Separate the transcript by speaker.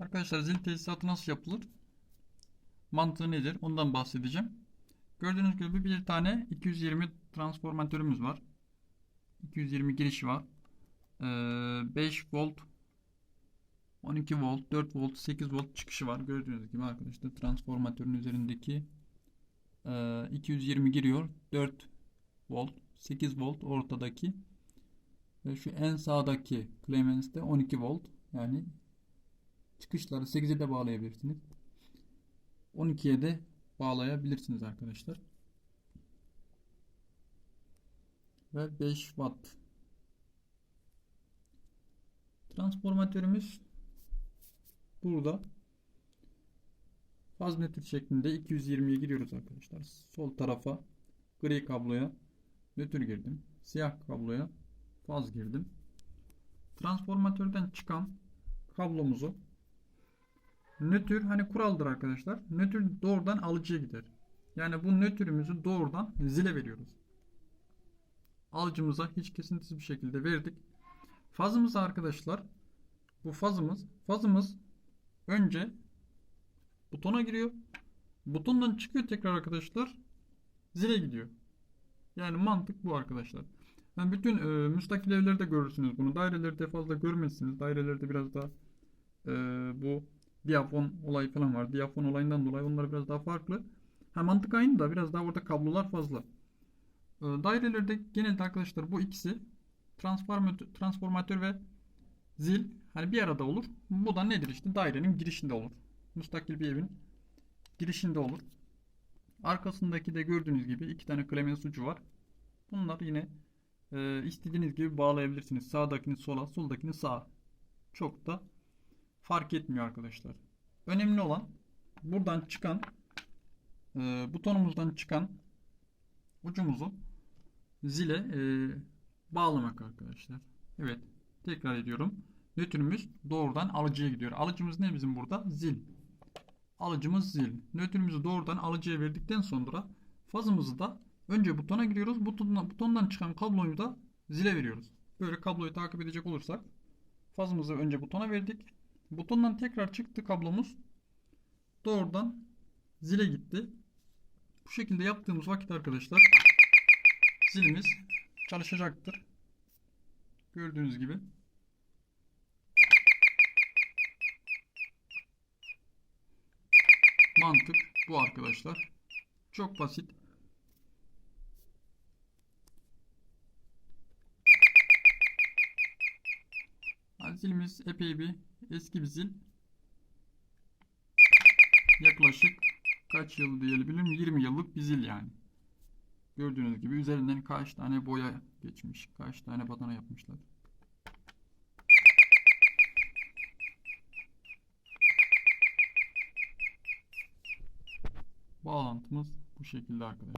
Speaker 1: Arkadaşlar zil tesisatı nasıl yapılır? Mantığı nedir? Ondan bahsedeceğim. Gördüğünüz gibi bir tane 220 transformatörümüz var. 220 girişi var. Ee, 5 volt 12 volt, 4 volt, 8 volt çıkışı var. Gördüğünüz gibi arkadaşlar transformatörün üzerindeki e, 220 giriyor. 4 volt, 8 volt ortadaki ve şu en sağdaki Clemens'te 12 volt. Yani çıkışları 8'e de bağlayabilirsiniz. 12'ye de bağlayabilirsiniz arkadaşlar. Ve 5 watt. Transformatörümüz burada. Faz nötr şeklinde 220'ye giriyoruz arkadaşlar. Sol tarafa gri kabloya nötr girdim. Siyah kabloya faz girdim. Transformatörden çıkan kablomuzu nötr hani kuraldır arkadaşlar. Nötr doğrudan alıcıya gider. Yani bu nötrümüzü doğrudan zile veriyoruz. Alıcımıza hiç kesintisiz bir şekilde verdik. Fazımız arkadaşlar bu fazımız fazımız önce butona giriyor. Butondan çıkıyor tekrar arkadaşlar. Zile gidiyor. Yani mantık bu arkadaşlar. Yani bütün e, müstakil evlerde görürsünüz bunu. Dairelerde fazla görmezsiniz. Dairelerde biraz daha e, bu diyafon olayı falan var. Diyafon olayından dolayı onlar biraz daha farklı. Ha, mantık aynı da biraz daha orada kablolar fazla. E, dairelerde genelde arkadaşlar bu ikisi transformatör, transformatör ve zil hani bir arada olur. Bu da nedir işte dairenin girişinde olur. Müstakil bir evin girişinde olur. Arkasındaki de gördüğünüz gibi iki tane klemens ucu var. Bunlar yine e, istediğiniz gibi bağlayabilirsiniz. Sağdakini sola, soldakini sağa. Çok da fark etmiyor arkadaşlar. Önemli olan buradan çıkan e, butonumuzdan çıkan ucumuzu zile e, bağlamak arkadaşlar. Evet. Tekrar ediyorum. Nötrümüz doğrudan alıcıya gidiyor. Alıcımız ne bizim burada? Zil. Alıcımız zil. Nötrümüzü doğrudan alıcıya verdikten sonra fazımızı da önce butona giriyoruz. Butondan, butondan çıkan kabloyu da zile veriyoruz. Böyle kabloyu takip edecek olursak fazımızı önce butona verdik. Butondan tekrar çıktı kablomuz. Doğrudan zile gitti. Bu şekilde yaptığımız vakit arkadaşlar zilimiz çalışacaktır. Gördüğünüz gibi. Mantık bu arkadaşlar. Çok basit. Zilimiz epey bir eski bir zil. Yaklaşık kaç yıl diyebilirim? 20 yıllık bir zil yani. Gördüğünüz gibi üzerinden kaç tane boya geçmiş. Kaç tane badana yapmışlar. Bağlantımız bu şekilde arkadaşlar.